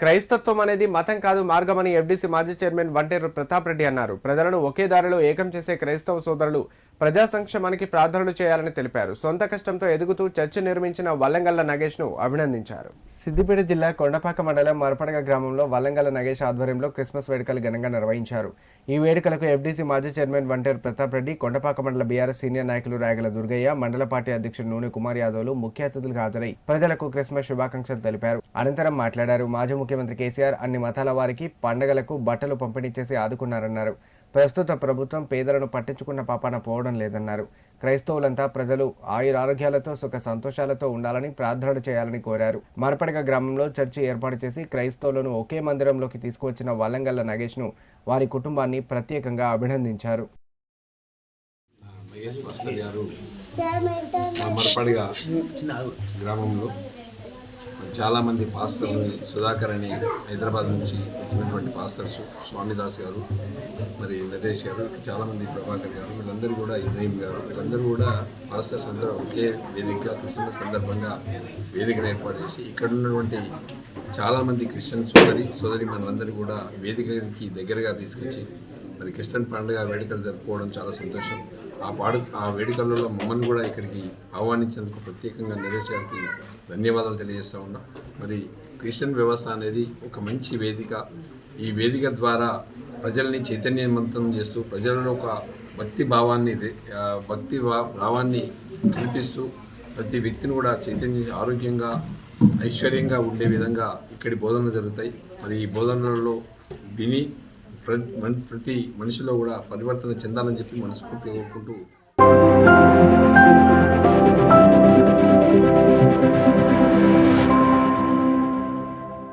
క్రైస్తత్వం అనేది మతం కాదు మార్గమని ఎఫ్డీసీ మాజీ చైర్మన్ వంటేరు ప్రతాప్ రెడ్డి అన్నారు. ప్రజలను ఒకే దారిలో ఏకం చేసే క్రైస్తవ సోదరులు ప్రజా సంక్షేమానికి ప్రార్థనలు చేయాలని తెలిపారు. సొంత కష్టంతో ఎదుగుతూ చర్చి నిర్మించిన వల్లంగల్ల నగేష్ను అభినందించారు. సిద్దిపేట జిల్లా కొండపాక మండలం మరపడగ గ్రామంలో వల్లంగల్ల నగేష్ ఆధ్వర్యంలో క్రిస్మస్ వేడుకలు ఘనంగా నిర్వహించారు. ఈ వేడుకలకు ఎఫ్డీసీ మాజీ చైర్మన్ వంటేరు ప్రతాప్ రెడ్డి కొండపాక మండల బీఆర్ఎస్ సీనియర్ నాయకులు రాయగల దుర్గయ్య మండల పార్టీ అధ్యక్షుడు నూనె కుమార్ యాదవ్లు ముఖ్య అతిథులుగా హాజరై ప్రజలకు క్రిస్మస్ శుభాకాంక్షలు తెలిపారు. అనంతరం మాట్లాడారు. మాజీ ముఖ్యమంత్రి కేసీఆర్ అన్ని మతాల వారికి పండగలకు బట్టలు పంపిణీ చేసి ఆదుకున్నారన్నారు. ప్రస్తుత ప్రభుత్వం పేదలను పట్టించుకున్న పాపాన పోవడం లేదన్నారు. క్రైస్తవులంతా ప్రజలు ఆయురారోగ్యాలతో సుఖ సంతోషాలతో ఉండాలని ప్రార్థనలు చేయాలని కోరారు. మరపడగ గ్రామంలో చర్చి ఏర్పాటు చేసి క్రైస్తవులను ఒకే మందిరంలోకి తీసుకువచ్చిన వల్లంగల్ల నగేష్ను వారి కుటుంబాన్ని ప్రత్యేకంగా అభినందించారు. గ్రామంలో చాలామంది పాస్టర్ని సుధాకర్ అని హైదరాబాద్ నుంచి వచ్చినటువంటి పాస్టర్స్ స్వామిదాస్ గారు మరి నరేష్ గారు చాలామంది ప్రభాకర్ గారు వీళ్ళందరూ కూడా ఇబ్రహీం గారు వీళ్ళందరూ కూడా పాస్టర్స్ అందరూ ఒకే వేదిక క్రిస్మస్ సందర్భంగా వేదికను ఏర్పాటు చేసి ఇక్కడ ఉన్నటువంటి చాలామంది క్రిస్టియన్ సోదరి సోదరి మనందరూ కూడా వేదికకి దగ్గరగా తీసుకొచ్చి మరి క్రిస్టియన్ పండుగ వేడుకలు జరుపుకోవడం చాలా సంతోషం. ఆ పాడు ఆ వేడుకలలో మమ్మల్ని కూడా ఇక్కడికి ఆహ్వానించేందుకు ప్రత్యేకంగా నరేష్ గారికి ధన్యవాదాలు తెలియజేస్తా ఉన్నాం. మరి క్రిస్టియన్ వ్యవస్థ అనేది ఒక మంచి వేదిక. ఈ వేదిక ద్వారా ప్రజల్ని చైతన్యవంతం చేస్తూ ప్రజలలో ఒక భక్తి భావాన్ని భక్తి భా- భావాన్ని కల్పిస్తూ ప్రతి వ్యక్తిని కూడా చైతన్య ఆరోగ్యంగా ఐశ్వర్యంగా ఉండే విధంగా ఇక్కడి బోధనలు జరుగుతాయి. మరి ఈ బోధనలలో విని ప్రతి మనిషిలో కూడా పరివర్తన చెందాలని చెప్పి మనస్ఫూర్తిగా కోరుకుంటూ